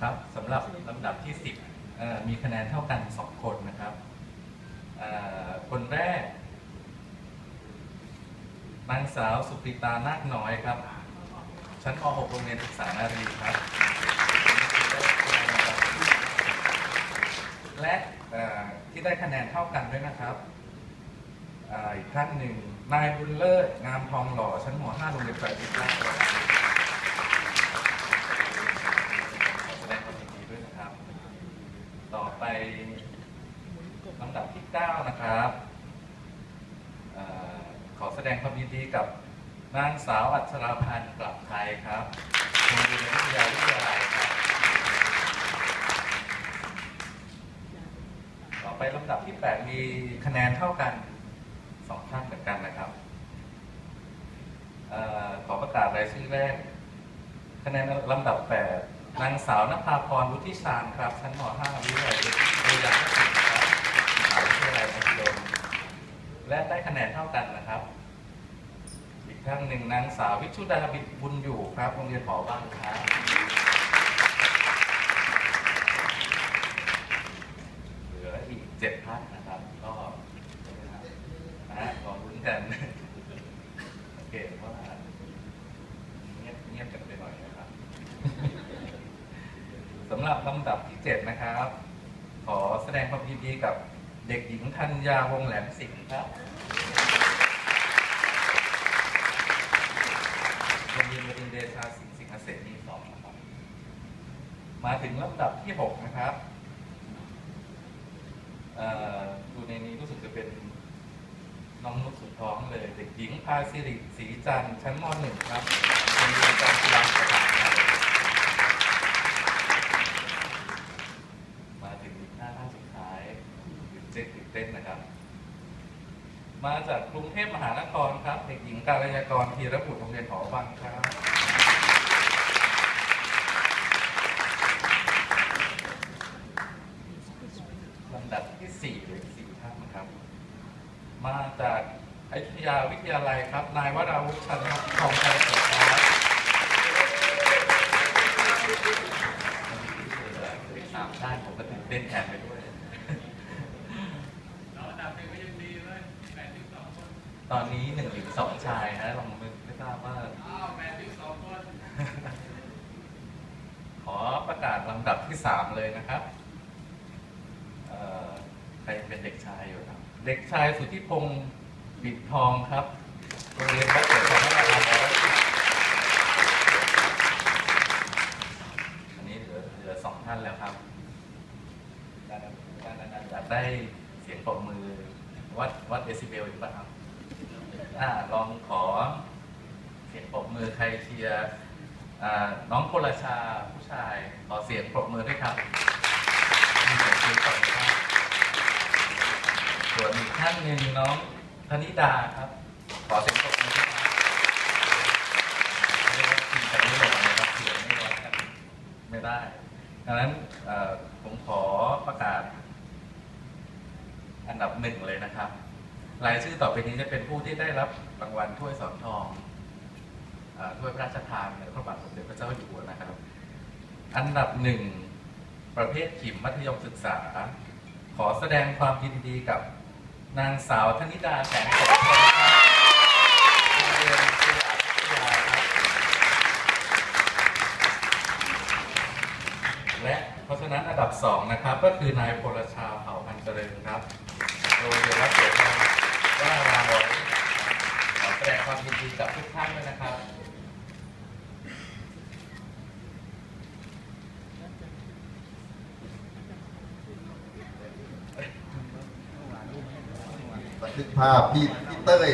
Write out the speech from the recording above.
ครับสำหรับลำดับที่ 10 มีคะแนนเท่ากัน 2 คนนะครับ คนแรก นางสาวสุปริตานาคน้อยครับ ชั้นม .6 โรงเรียนศึกษานารีครับ และที่ได้คะแนนเท่ากันด้วยนะครับอีกท่านหนึ่ง นายบุญเลิศงามทองหล่อ ชั้นม .5 โรงเรียนแฟร์ดิสราชบุรีขอแสดงความยินดีด้วยนะครับ ต่อ ไปลำดับที่ 9 นะครับอขอแสดงความยินดีกับนางสาวอัชราพันธ์กลับไทยครับโรงเรียนวิทยาวิทยาลัยครับ ต่อไปลำดับที่ 8 มีคะแนนเท่ากันสองท่านเหมือนกันนะครับอขอประกาศรายชื่อแรก คะแนนลำดับ 8 นางสาวนภาพรวุฒิชาญครับชั้นม .5 วิทยาลัยวิทยาลัยศิลป์ครับมหาวิทยาลัยมหิดลและได้คะแนนเท่ากันนะครับ อีกท่านหนึ่งนางสาววิชุดาบิดบุญอยู่ครับโรงเรียนหอบ้างครับเหลืออีกเจ็ดท่านนะครับ ก็นะฮะรอลุ้นกันโอเคว่าเงียบเงียบกันไปหน่อยนะครับ สำห รับลำดับที่เจ็ดนะครับ ขอแสดงความยินดีกับเด็กหญิงธัญญาวงศ์แหลมสิงห์ครับโรงเรียนบดินทร์เดชาสิงห์สิงห์เกษตรมีสองนะครับ มาถึงลำดับที่หกนะครับดูในนี้รู้สึกจะเป็นน้องนุชสุนท้องเลย เด็กหญิงพาสิริศรีจันทร์ชั้นม .1 ครับโรงเรียนการกีฬาสถานครับมาถึงหน้าท่านสุดท้ายตื่นเต้นตื่นเต้นนะครับ มาจากกรุงเทพมหานครครับ เด็กหญิงการยากรธีรบุตรโรงเรียนหอวังครับลำดับที่สี่หลืออกสี่ท่านครับ มาจากอยุธยาวิทยาลัยครับ นายวราวุฒิชันทองชัยสุดครับสามท่านผมก็ตื่นเต้นแทนไปด้วย ตอนนี้หนึ่งหรือสองชายนะลองไม่ไม่ทราบว่า ขอประกาศลำดับที่สามเลยนะครับเอ่อใครเป็นเด็กชายอยู่ครับ เด็กชายสุทธิพงศ์บิดทองครับโรงเรียนวัดเกิดของพระรามร้อยอันนี้เหลือเหลือสองท่านแล้วครับด้านด้านด้านด้านอยากได้เสียงปรบมือวัดวัดเดซิเบลอยู่ป่ะครับ อ่าลองขอเสียงปรบมือใครเชียร์อ่าน้องพลชาผู้ชายขอเสียงปรบมือด้วยครับมีเสียงปรบมือครับส่วนอีกท่านหนึ่งน้องธนิดาครับ ขอเสียงปรบมือด้วยครับเรียกว่าทีมกันไม่ลงนะครับเสียงไม่ร้อนกันไม่ได้ดังนั้นผมขอประกาศ อันดับหนึ่งเลยนะครับ รายชื่อต่อไปนี้จะเป็นผู้ที่ได้รับรางวัลถ้วยสอนทองอถ้วยพระราชทานในพระบาทสมเด็จพระเจ้าอยู่หัวนะครับ อันดับหนึ่งประเภทขิมมัธยมศึกษา ขอแสดงความยินดีกับนางสาวธนิดาแสงสดครับโรงเรียนสยามวิทยาครับและเพราะฉะนั้นอันดับสองนะครับ ก็คือนายพลชาเผ่าพันเจริญครับโรงเรียนวัดเกิดว่าว่ารามร้อยขอแสดงความยินดี กับทุกท่านด้วยนะครับบันทึกภาพพี่พี่เต้ย